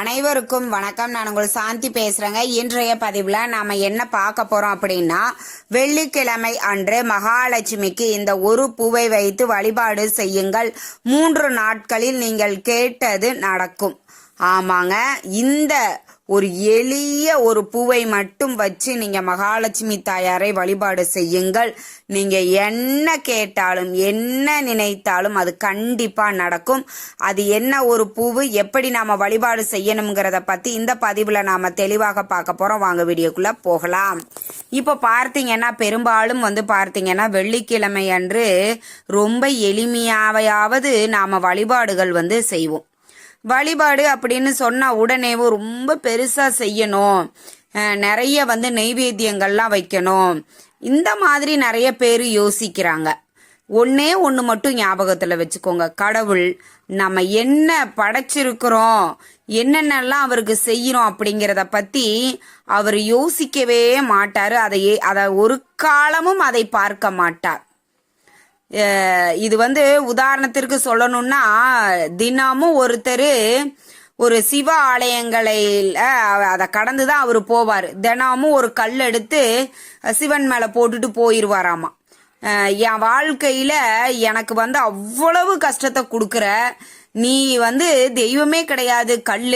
அனைவருக்கும் வணக்கம். நான் உங்கள் சாந்தி பேசுறேங்க. இன்றைய பதிவில் நாம என்ன பார்க்க போறோம் அப்படின்னா வெள்ளிக்கிழமை அன்று மகாலட்சுமிக்கு இந்த ஒரு பூவை வைத்து வழிபாடு செய்யுங்கள். மூன்று நாட்களில் நீங்கள் கேட்டது நடக்கும். ஆமாங்க. இந்த ஒரு எளிய ஒரு பூவை மட்டும் வச்சு நீங்க மகாலட்சுமி தாயாரை வழிபாடு செய்யுங்கள். நீங்க என்ன கேட்டாலும் என்ன நினைத்தாலும் அது கண்டிப்பா நடக்கும். அது என்ன ஒரு பூவு எப்படி நாம வழிபாடு செய்யணுங்கிறத பத்தி இந்த பதிவுல நாம தெளிவாக பார்க்க போறோம். வாங்க வீடியோக்குள்ள போகலாம். இப்போ பார்த்தீங்கன்னா பெரும்பாலும் வந்து பார்த்தீங்கன்னா வெள்ளிக்கிழமை அன்று ரொம்ப எளிமையாவையாவது நாம வழிபாடுகள் வந்து செய்வோம். வழிபாடு அப்படின்னு சொன்னால் உடனேவும் ரொம்ப பெருசாக செய்யணும். நிறைய வந்து நெய்வேத்தியங்கள்லாம் வைக்கணும். இந்த மாதிரி நிறைய பேர் யோசிக்கிறாங்க. ஒன்னே ஒன்று மட்டும் ஞாபகத்தில் வச்சுக்கோங்க. கடவுள் நம்ம என்ன படைச்சிருக்கிறோம் என்னென்னலாம் அவருக்கு செய்யறோம் அப்படிங்கிறத பற்றி அவர் யோசிக்கவே மாட்டார். அதை அதை ஒரு காலமும் அதை பார்க்க மாட்டார். இது வந்து உதாரணத்திற்கு சொல்லணும்னா தினமும் ஒருத்தர் ஒரு சிவ ஆலயங்களில் அதை கடந்து தான் அவர் போவார். தினமும் ஒரு கல் எடுத்து சிவன் மேலே போட்டுட்டு போயிடுவாராமா என் வாழ்க்கையில் எனக்கு வந்து அவ்வளவு கஷ்டத்தை கொடுக்குற நீ வந்து தெய்வமே கிடையாது கல்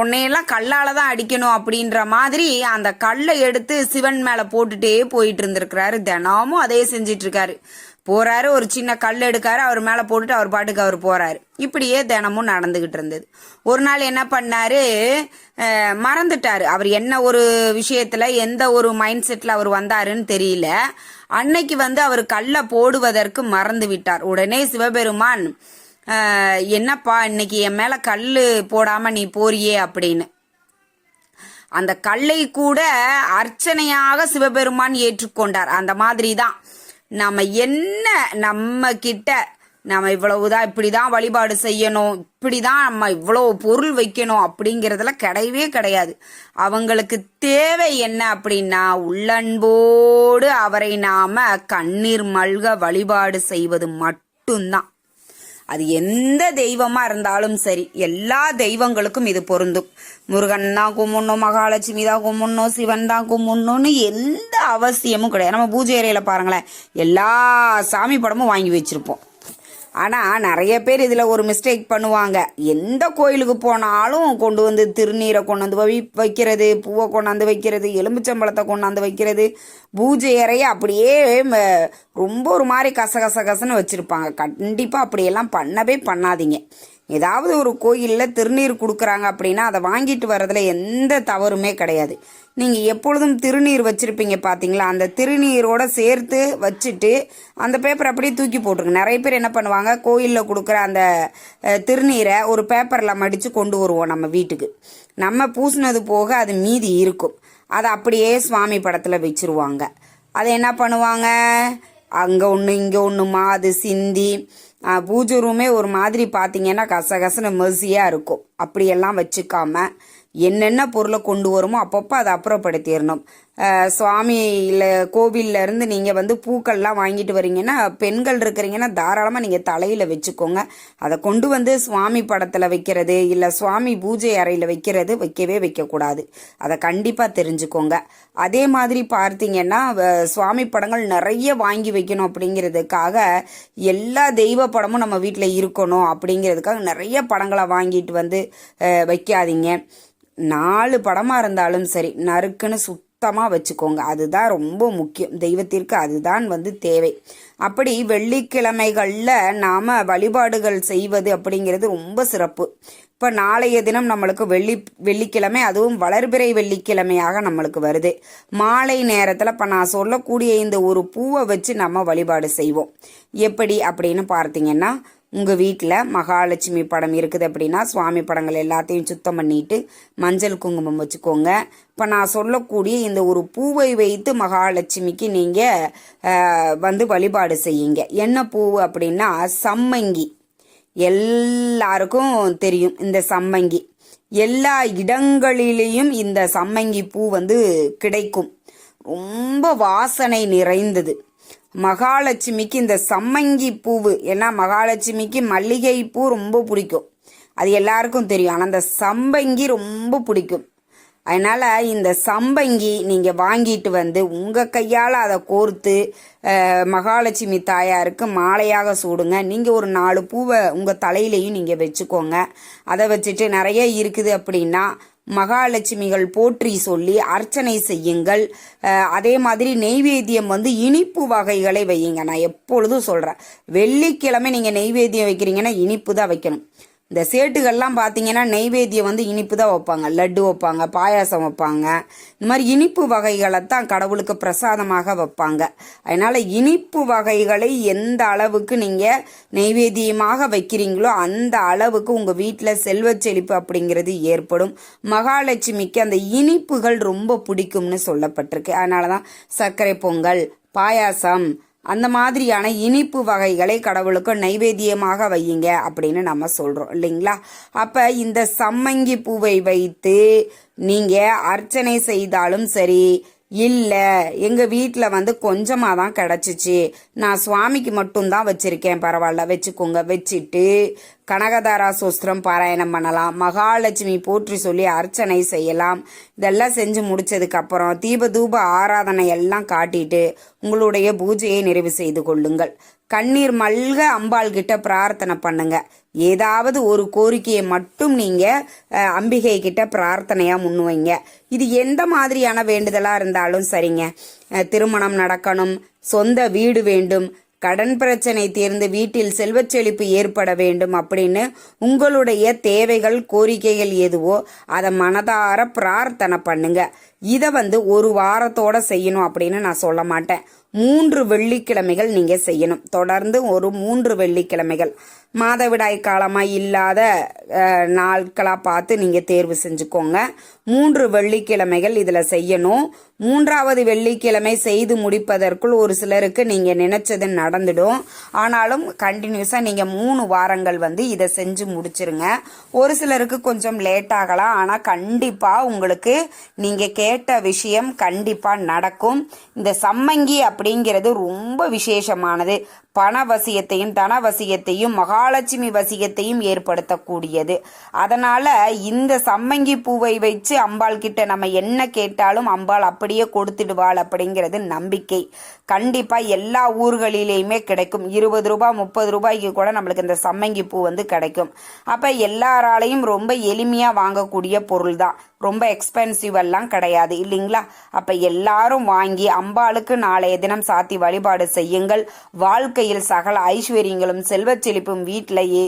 உன்னையெல்லாம் கல்லால் தான் அடிக்கணும் அப்படின்ற மாதிரி அந்த கல்லை எடுத்து சிவன் மேலே போட்டுட்டே போயிட்டு இருந்திருக்கிறாரு. தினமும் அதே செஞ்சிட்டு இருக்காரு. போறாரு ஒரு சின்ன கல் எடுக்காரு அவர் மேல போட்டுட்டு அவர் பாட்டுக்கு அவர் போறாரு. இப்படியே தினமும் நடந்துகிட்டு இருந்தது. ஒரு நாள் என்ன பண்ணாரு மறந்துட்டாரு. அவர் என்ன ஒரு விஷயத்துல எந்த ஒரு மைண்ட் செட்ல அவர் வந்தாருன்னு தெரியல. அன்னைக்கு வந்து அவர் கல்லை போடுவதற்கு மறந்து விட்டார். உடனே சிவபெருமான் என்னப்பா இன்னைக்கு என் மேல கல்லு போடாம நீ போறியே அப்படின்னு. அந்த கல்லை கூட அர்ச்சனையாக சிவபெருமான் ஏற்றுக்கொண்டார். அந்த மாதிரி தான். நம்ம என்ன நம்ம கிட்ட நம்ம இவ்வளவுதான் இப்படிதான் வழிபாடு செய்யணும் இப்படிதான் நம்ம இவ்வளவு பொருள் வைக்கணும் அப்படிங்கறதுல கிடையவே கிடையாது. அவங்களுக்கு தேவை என்ன அப்படின்னா உள்ளன்போடு அவரை நாம கண்ணீர் மல்க வழிபாடு செய்வது மட்டும்தான். அது எந்த தெய்வமாக இருந்தாலும் சரி எல்லா தெய்வங்களுக்கும் இது பொருந்தும். முருகன் தான் கும்பிடணும் மகாலட்சுமி தான் கும்பிடணும் சிவன் தான் கும்பிடணும்னு எந்த அவசியமும் கிடையாது. நம்ம பூஜை அறையில் பாருங்களேன் எல்லா சாமி படமும் வாங்கி வச்சுருப்போம். ஆனால் நிறைய பேர் இதில் ஒரு மிஸ்டேக் பண்ணுவாங்க. எந்த கோயிலுக்கு போனாலும் கொண்டு வந்து திருநீரை கொண்டாந்து வை வைக்கிறது பூவை கொண்டாந்து வைக்கிறது எலும்புச்சம்பழத்தை கொண்டாந்து வைக்கிறது பூஜை அறைய அப்படியே ரொம்ப ஒரு மாதிரி கசகச கசன்னு வச்சுருப்பாங்க. கண்டிப்பாக அப்படியெல்லாம் பண்ணவே பண்ணாதீங்க. ஏதாவது ஒரு கோயிலில் திருநீர் கொடுக்குறாங்க அப்படின்னா அதை வாங்கிட்டு வர்றதுல எந்த தவறுமே கிடையாது. நீங்கள் எப்பொழுதும் திருநீர் வச்சுருப்பீங்க பார்த்தீங்களா அந்த திருநீரோட சேர்த்து வச்சுட்டு அந்த பேப்பர் அப்படியே தூக்கி போட்டுருங்க. நிறைய பேர் என்ன பண்ணுவாங்க? கோயிலில் கொடுக்குற அந்த திருநீரை ஒரு பேப்பரில் மடித்து கொண்டு வருவோம் நம்ம வீட்டுக்கு. நம்ம பூசினது போக அது மீதி இருக்கும். அதை அப்படியே சுவாமி படத்தில் வச்சிருவாங்க. அதை என்ன பண்ணுவாங்க? அங்கே ஒன்று இங்கே ஒன்றுமா அது சிந்தி. பூஜை ரூமே ஒரு மாதிரி பார்த்தீங்கன்னா கசகசன்னு மெர்சியாக இருக்கும். அப்படியெல்லாம் வச்சுக்காம என்னென்ன பொருளை கொண்டு வருமோ அப்பப்போ அதை அப்புறப்படுத்திடணும். சுவாமியில் கோவில்ல இருந்து நீங்கள் வந்து பூக்கள்லாம் வாங்கிட்டு வரீங்கன்னா பெண்கள் இருக்கிறீங்கன்னா தாராளமாக நீங்கள் தலையில் வச்சுக்கோங்க. அதை கொண்டு வந்து சுவாமி படத்தில் வைக்கிறது இல்லை சுவாமி பூஜை அறையில் வைக்கிறது வைக்கவே வைக்கக்கூடாது. அதை கண்டிப்பாக தெரிஞ்சுக்கோங்க. அதே மாதிரி பார்த்தீங்கன்னா சுவாமி படங்கள் நிறைய வாங்கி வைக்கணும் அப்படிங்கிறதுக்காக எல்லா தெய்வ படமும் நம்ம வீட்டில் இருக்கணும் அப்படிங்கிறதுக்காக நிறைய படங்களை வாங்கிட்டு வந்து வைக்காதீங்க. நாலு படமாக இருந்தாலும் சரி நறுக்குன்னு சுத்தமாக வச்சுக்கோங்க. அதுதான் ரொம்ப முக்கியம். தெய்வத்திற்கு அதுதான் வந்து தேவை. அப்படி வெள்ளிக்கிழமைகளில் நாம் வழிபாடுகள் செய்வது அப்படிங்கிறது ரொம்ப சிறப்பு. இப்போ நாளைய தினம் நம்மளுக்கு வெள்ளி வெள்ளிக்கிழமை அதுவும் வளர்பிறை வெள்ளிக்கிழமையாக நம்மளுக்கு வருது. மாலை நேரத்தில் இப்போ நான் சொல்லக்கூடிய இந்த ஒரு பூவை வச்சு நம்ம வழிபாடு செய்வோம். எப்படி அப்படின்னு பார்த்தீங்கன்னா உங்கள் வீட்டில் மகாலட்சுமி படம் இருக்குது அப்படின்னா சுவாமி படங்கள் எல்லாத்தையும் சுத்தம் பண்ணிட்டு மஞ்சள் குங்குமம் வச்சுக்கோங்க. இப்போ நான் சொல்லக்கூடிய இந்த ஒரு பூவை வைத்து மகாலட்சுமிக்கு நீங்கள் வந்து வழிபாடு செய்யுங்க. என்ன பூ அப்படின்னா சம்மங்கி. எல்லாருக்கும் தெரியும் இந்த சம்மங்கி. எல்லா இடங்களிலேயும் இந்த சம்மங்கி பூ வந்து கிடைக்கும். ரொம்ப வாசனை நிறைந்தது. மகாலட்சுமிக்கு இந்த சம்மங்கி பூவு. ஏன்னா மகாலட்சுமிக்கு மல்லிகை பூ ரொம்ப பிடிக்கும். அது எல்லாருக்கும் தெரியும். ஆனால் அந்த சம்பங்கி ரொம்ப பிடிக்கும். அதனால் இந்த சம்பங்கி நீங்கள் வாங்கிட்டு வந்து உங்கள் கையால் அதை கோர்த்து மகாலட்சுமி தாயாருக்கு மாலையாக சூடுங்க. நீங்கள் ஒரு நாலு பூவை உங்கள் தலையிலையும் நீங்கள் வச்சுக்கோங்க. அதை வச்சுட்டு நிறைய இருக்குது அப்படின்னா மகாலட்சுமிகள் போற்றி சொல்லி அர்ச்சனை செய்யுங்கள். அதே மாதிரி நெய்வேத்தியம் வந்து இனிப்பு வகைகளை வையுங்க. நான் எப்பொழுதும் சொல்கிறேன் வெள்ளிக்கிழமை நீங்கள் நெய்வேத்தியம் வைக்கிறீங்கன்னா இனிப்பு தான் வைக்கணும். இந்த சேட்டுகள்லாம் பார்த்தீங்கன்னா நெய்வேத்தியம் வந்து இனிப்பு தான் வைப்பாங்க லட்டு வைப்பாங்க பாயாசம் வைப்பாங்க. இந்த மாதிரி இனிப்பு வகைகளை தான் கடவுளுக்கு பிரசாதமாக வைப்பாங்க. அதனால் இனிப்பு வகைகளை எந்த அளவுக்கு நீங்கள் நெய்வேத்தியமாக வைக்கிறீங்களோ அந்த அளவுக்கு உங்கள் வீட்டில் செல்வச் செழிப்பு அப்படிங்கிறது ஏற்படும். மகாலட்சுமிக்கு அந்த இனிப்புகள் ரொம்ப பிடிக்கும்னு சொல்லப்பட்டிருக்கு. அதனால தான் சர்க்கரை பொங்கல் பாயாசம் அந்த மாதிரியான இனிப்பு வகைகளை கடவுளுக்கு நைவேத்தியமாக வையுங்க அப்படின்னு நம்ம சொல்கிறோம் இல்லைங்களா? அப்போ இந்த சம்மங்கி பூவை வைத்து நீங்கள் அர்ச்சனை செய்தாலும் சரி இல்லை எங்கள் வீட்டில் வந்து கொஞ்சமாக தான் கிடச்சிச்சு. நான் சுவாமிக்கு மட்டும்தான் வச்சுருக்கேன் பரவாயில்ல வச்சுக்கோங்க. வச்சுட்டு கனகதாரா சோஸ்திரம் பாராயணம் பண்ணலாம். மகாலட்சுமி போற்றி சொல்லி அர்ச்சனை செய்யலாம். இதெல்லாம் செஞ்சு முடிச்சதுக்கப்புறம் தீப தூப ஆராதனை எல்லாம் காட்டிட்டு உங்களுடைய பூஜையை நிறைவு செய்து கொள்ளுங்கள். கண்ணீர் மல்க அம்பாள் கிட்ட பிரார்த்தனை பண்ணுங்க. ஏதாவது ஒரு கோரிக்கையை மட்டும் நீங்க அம்பிகை கிட்ட பிரார்த்தனையா முன்வைங்க இது எந்த மாதிரியான வேண்டுதலா இருந்தாலும் சரிங்க. திருமணம் நடக்கணும் சொந்த வீடு வேண்டும் கடன் பிரச்சனை தீர்ந்து வீட்டில் செல்வச் செழிப்பு ஏற்பட வேண்டும் அப்படின்னு உங்களுடைய தேவைகள் கோரிக்கைகள் எதுவோ அதை மனதார பிரார்த்தனை பண்ணுங்க. இதை வந்து ஒரு வாரத்தோட செய்யணும் அப்படின்னு நான் சொல்ல மாட்டேன். மூன்று வெள்ளிக்கிழமைகள் நீங்க செய்யணும். தொடர்ந்து ஒரு மூன்று வெள்ளிக்கிழமைகள். மாதவிடாய் காலமாக இல்லாத நாட்களாக பார்த்து நீங்கள் தேர்வு செஞ்சுக்கோங்க. மூன்று வெள்ளிக்கிழமைகள் இதில் செய்யணும். மூன்றாவது வெள்ளிக்கிழமை செய்து முடிப்பதற்குள் ஒரு சிலருக்கு நீங்கள் நினச்சது நடந்துடும். ஆனாலும் கண்டினியூஸாக நீங்கள் மூணு வாரங்கள் வந்து இதை செஞ்சு முடிச்சிருங்க. ஒரு சிலருக்கு கொஞ்சம் லேட் ஆகலாம். ஆனால் கண்டிப்பாக உங்களுக்கு நீங்கள் கேட்ட விஷயம் கண்டிப்பாக நடக்கும். இந்த சம்மங்கி அப்படி அப்படிங்கிறது ரொம்ப விசேஷமானது. பண வசியத்தையும் தன வசியத்தையும் மகாலட்சுமி வசியத்தையும் ஏற்படுத்தக்கூடியது. அதனால இந்த சம்மங்கி பூவை வச்சு அம்பாள் கிட்ட நம்ம என்ன கேட்டாலும் அம்பாள் அப்படியே கொடுத்துடுவாள் அப்படிங்கிறது நம்பிக்கை. கண்டிப்பா எல்லா ஊர்களிலேயுமே கிடைக்கும். இருபது ரூபாய் முப்பது ரூபாய்க்கு கூட நம்மளுக்கு இந்த சம்மங்கி பூ வந்து கிடைக்கும். அப்ப எல்லாராலையும் ரொம்ப எளிமையா வாங்கக்கூடிய பொருள் தான் ரொம்ப எக்ஸ்பென்சிவ் எல்லாம் கிடையாது இல்லைங்களா? அப்ப எல்லாரும் வாங்கி அம்பாளுக்கு நாளைய தினம் சாத்தி வழிபாடு செய்யுங்கள். வாழ்க்கை வாழ்க்கையில் சகல ஐஸ்வர்யங்களும் செல்வச் செழிப்பும் வீட்டிலேயே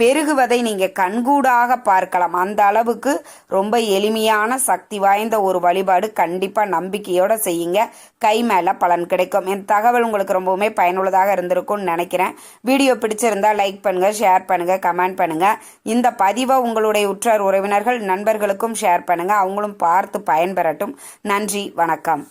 பெருகுவதை நீங்க கண்கூடாக பார்க்கலாம். அந்த அளவுக்கு ரொம்ப எளிமையான சக்தி வாய்ந்த ஒரு வழிபாடு கண்டிப்பா நம்பிக்கையோட செய்யுங்க. கை மேல பலன் கிடைக்கும். என் தகவல் உங்களுக்கு ரொம்பவுமே பயனுள்ளதாக இருந்திருக்கும்னு நினைக்கிறேன். வீடியோ பிடிச்சிருந்தா லைக் பண்ணுங்க ஷேர் பண்ணுங்க கமெண்ட் பண்ணுங்க. இந்த பதிவை உங்களுடைய உற்றார் உறவினர்கள் நண்பர்களுக்கும் ஷேர் பண்ணுங்க. அவங்களும் பார்த்து பயன்பெறட்டும். நன்றி வணக்கம்.